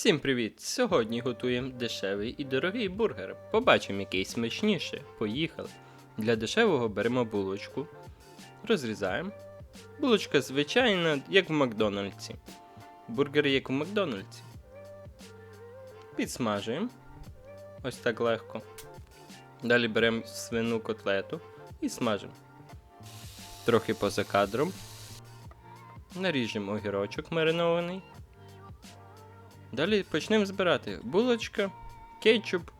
Всім привіт! Сьогодні готуємо дешевий і дорогий бургер. Побачимо, який смачніше. Поїхали. Для дешевого беремо булочку, розрізаємо. Булочка звичайна, як в Макдональдсі. Бургер як у Макдональдсі. Підсмажуємо. Ось так легко. Далі беремо свину котлету і смажимо. Трохи поза кадром. Наріжемо огірочок маринований. Далі почнемо збирати булочка, кетчуп,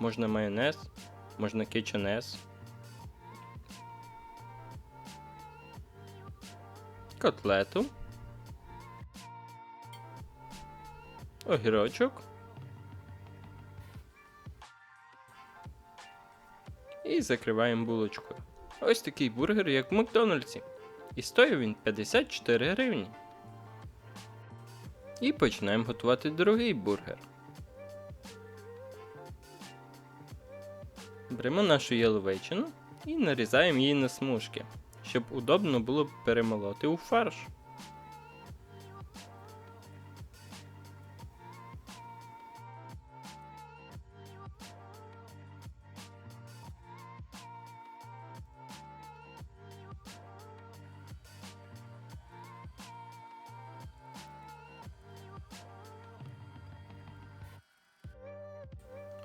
можна майонез, можна кетчунес. Котлету. Огірочок. І закриваємо булочкою. Ось такий бургер, як в Макдональдсі. І стоїть він 54 гривні. І починаємо готувати другий бургер. Беремо нашу яловичину і нарізаємо її на смужки, щоб удобно було перемолоти у фарш.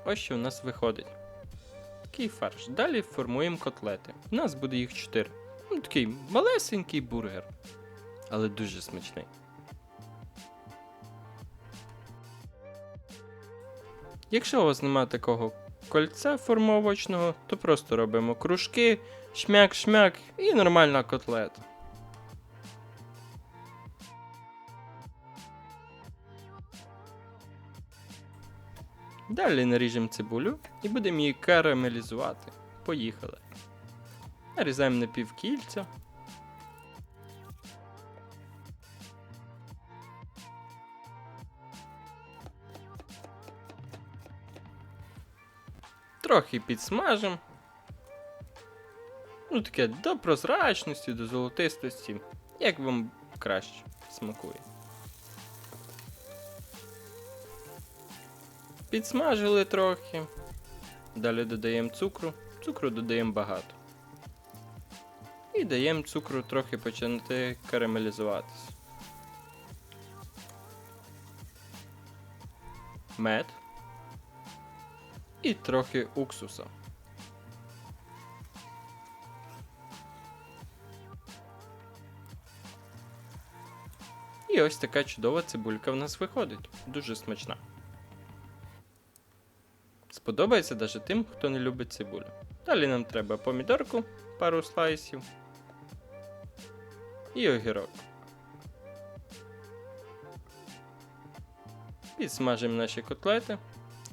Ось що у нас виходить. Такий фарш. Далі формуємо котлети. У нас буде їх 4. Ну, такий малесенький бургер. Але дуже смачний. Якщо у вас немає такого кольця формовочного, то просто робимо кружки, шмяк-шмяк і нормальна котлета. Далі наріжемо цибулю і будемо її карамелізувати. Поїхали. Нарізаємо на півкільця. Трохи підсмажимо. Ну, таке до прозрачності, до золотистості. Як вам краще смакує. Підсмажили трохи. Далі додаємо цукру. Цукру додаємо багато. І даємо цукру трохи починати карамелізуватись. Мед. І трохи уксуса. І ось така чудова цибулька в нас виходить. Дуже смачна. Сподобається навіть тим, хто не любить цибулю. Далі нам треба помідорку, пару слайсів і огірок. Підсмажимо наші котлети.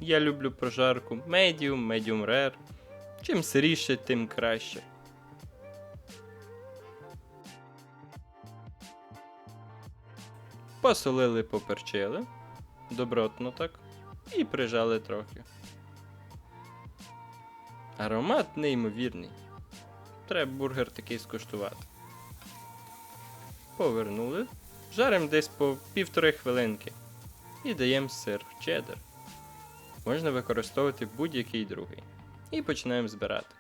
Я люблю прожарку medium, medium rare. Чим сиріше, тим краще. Посолили, поперчили. Добротно так. І прижали трохи. Аромат неймовірний. Треба бургер такий скуштувати. Повернули. Жаримо десь по півтори хвилинки. І даємо сир чеддер. Можна використовувати будь-який другий. І починаємо збирати.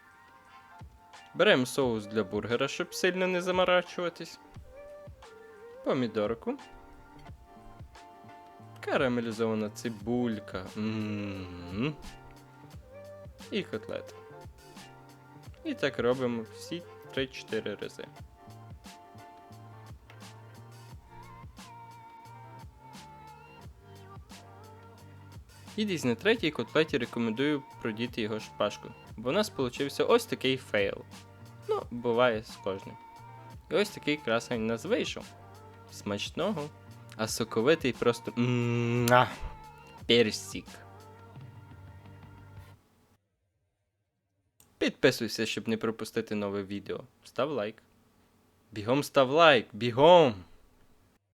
Беремо соус для бургера, щоб сильно не заморачуватись. Помідорку. Карамелізована цибулька. М-м-м. І котлети. І так робимо всі 3-4 рази. І десь на третій котлеті рекомендую продіти його шпажкою, бо у нас получився ось такий фейл. Ну, буває з кожним. І ось такий красень нас вийшов. Смачного, а соковитий просто. Муа! Персик. Підписуйся, щоб не пропустити нове відео. Став лайк. Бігом став лайк, бігом!